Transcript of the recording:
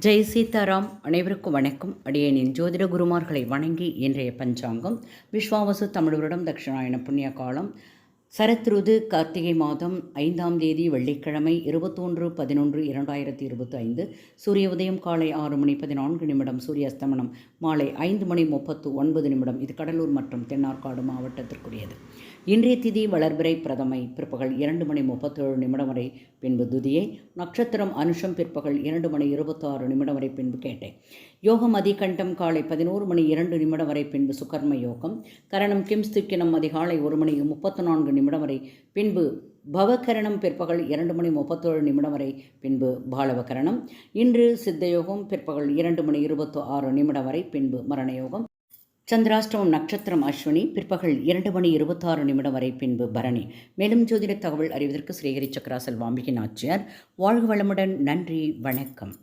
ஜெய் சீதாராம் அனைவருக்கும் வணக்கம். அடியேனின் ஜோதிட குருமார்களை வணங்கி இன்றைய பஞ்சாங்கம். விஸ்வாவசு தமிழரிடம் தட்சிணாயன புண்ணிய காலம் சரத்ருது கார்த்திகை மாதம் ஐந்தாம் தேதி வெள்ளிக்கிழமை இருபத்தொன்று பதினொன்று இரண்டாயிரத்தி இருபத்தி ஐந்து சூரிய உதயம் காலை ஆறு மணி பதினான்கு நிமிடம் சூரிய அஸ்தமனம் மாலை ஐந்து மணி முப்பத்து ஒன்பது நிமிடம். இது கடலூர் மற்றும் தென்னார்காடு மாவட்டத்திற்குரியது. இன்றைய திதி வளர்பிறை பிரதமை பிற்பகல் இரண்டு மணி முப்பத்தேழு நிமிடம் வரை பின்பு துதியை நட்சத்திரம் அனுஷம் பிற்பகல் இரண்டு மணி இருபத்தாறு நிமிடம் வரை பின்பு கேட்டேன் யோகம் அதிகண்டம் காலை பதினோரு மணி இரண்டு நிமிடம் வரை பின்பு சுகர்ம யோகம். கரணம் கிம்ஸ்துக்கினம் அதிகாலை ஒரு மணி முப்பத்து நான்கு நிமிடம் வரை பின்பு பவகரணம் பிற்பகல் இரண்டு மணி முப்பத்தேழு நிமிடம் வரை பின்பு பாலவகரணம். இன்று சித்தயோகம் பிற்பகல் இரண்டு மணி இருபத்து ஆறு நிமிடம் வரை பின்பு மரணயோகம். சந்திராஷ்டமம் நட்சத்திரம் அஸ்வினி பிற்பகல் இரண்டு மணி இருபத்தாறு நிமிடம் வரை பின்பு பரணி. மேலும் ஜோதிட தகவல் அறிவதற்கு ஸ்ரீஹரி சக்கராசல் வாம்பிகி நாச்சியார். வாழ்க வளமுடன் நன்றி வணக்கம்.